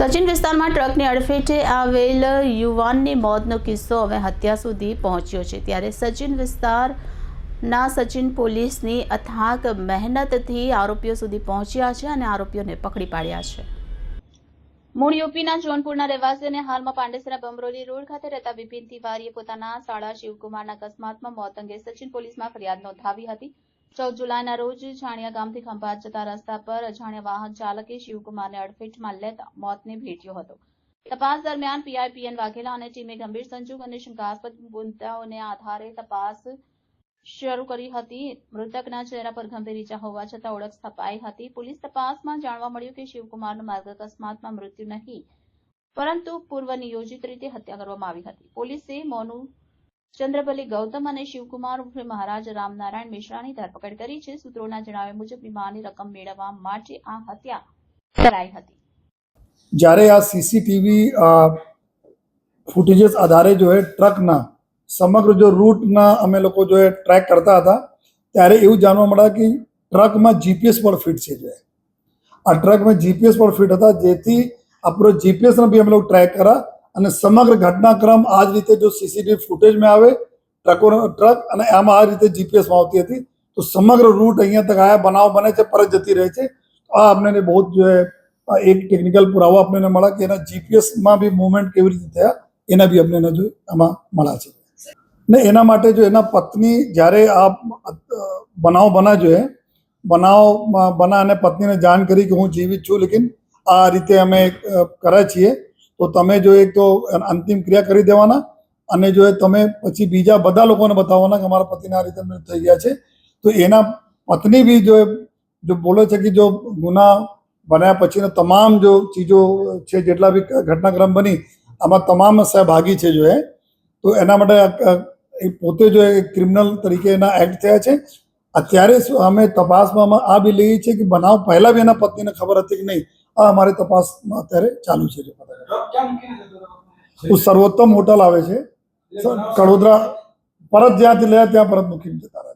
સચિન વિસ્તારમાં ટ્રકની અડફેટે આવેલ યુવાનની મોતનો કિસ્સો હવે હત્યા સુધી પહોંચ્યો છે. ત્યારે સચિન વિસ્તારના સચિન પોલીસની અથાક મહેનતથી આરોપીઓ સુધી પહોંચ્યા છે અને આરોપીઓને પકડી પાડ્યા છે. મૂળ યુપીના જોનપુરના રહેવાસી અને હાલમાં પાંડેસરા બમરોલી રોડ ખાતે રહેતા બિપિન તિવારીએ પોતાના શાળા શિવકુમારના અકસ્માતમાં મોત અંગે સચિન પોલીસમાં ફરિયાદ નોંધાવી હતી. ચૌદ જુલાઈના રોજ છાણિયા ગામથી ખંભાત જતા રસ્તા પર અજાણ્યા વાહન ચાલકે શિવકુમારને અડફેટમાં લેતા મોતને ભેટ્યો હતો. તપાસ દરમિયાન પીઆઈપીએન વાઘેલા અને ટીમે ગંભીર સંજોગ અને શંકાસ્પદ મુદ્દાઓને આધારે તપાસ શરૂ કરી હતી. મૃતકના ચહેરા પર ગંભીર ઇજા હોવા છતાં ઓળખ સ્થપાઈ હતી. પોલીસ તપાસમાં જાણવા મળ્યું કે શિવકુમારનું માર્ગ અકસ્માતમાં મૃત્યુ નહીં, પરંતુ પૂર્વ નિયોજિત રીતે હત્યા કરવામાં આવી હતી. પોલીસે મોનુ ચંદ્રબલી ગૌતમ અને શિવકુમાર ઉર્ફે મહારાજ રામનારાયણ મિશ્રાની ધરપકડ કરી છે. સૂત્રોના જણાવ્યા મુજબ વીમાની રકમ મેળવવા માટે આ હત્યા કરાઈ હતી. જ્યારે આ સીસીટીવી ફૂટેજીસ આધારે જો એ ટ્રકના સમગ્ર જો રૂટના અમે લોકો જો એ ટ્રેક કરતા હતા, ત્યારે એવું જાણવા મળ્યા કે ટ્રકમાં જીપીએસ પણ ફિટ છે જો. આ ટ્રકમાં જીપીએસ પણ ફિટ હતા, જેથી આપણો જીપીએસનો બી અમે લોકો ટ્રેક કર્યા. અને સમગ્ર ઘટનાક્રમ આ જ રીતે જો સીસીટીવી ફૂટેજમાં આવે, ટ્રકોનો ટ્રક અને આમાં આ રીતે જીપીએસમાં આવતી હતી, તો સમગ્ર રૂટ અહીંયા તક આયા બનાવ બને છે પરત જતી રહે છે. આ અમને બહુ જ એક ટેકનિકલ પુરાવો આપણને મળ્યા કે એના જીપીએસમાં બી મૂવમેન્ટ કેવી રીતે થયા, એના બી અમને જો આમાં મળ્યા છે. ને એના માટે જો એના પત્ની જ્યારે આ બનાવ બના જોઈએ બનાવ બના અને પત્નીને જાણ કરી કે હું જીવિત છું, લેકિન આ રીતે અમે કરે છીએ તો તમે જો એક તો અંતિમ ક્રિયા કરી દેવાના અને જો એ તમે પછી બીજા બધા લોકોને બતાવવાના કે અમારા પતિને આ રીતે થઈ ગયા છે. તો એના પત્ની બી જો જો બોલે છે કે જો ગુના બન્યા પછીનો તમામ જો ચીજો છે જેટલા બી ઘટનાક્રમ બની, આમાં તમામ સહભાગી છે જો એ. તો એના માટે એ પોતે જો એ ક્રિમિનલ તરીકે એના એક્ટ થયા છે. અત્યારે અમે તપાસમાં આ બી લઈએ છીએ કે બનાવ પહેલાં બી એના પત્નીને ખબર હતી કે નહીં. આ અમારી તપાસમાં અત્યારે ચાલુ છે જો. હું સર્વોત્તમ હોટલ આવે છે. કડોદરા પરત જ્યાંથી લે ત્યાં પરત મૂકીને જતા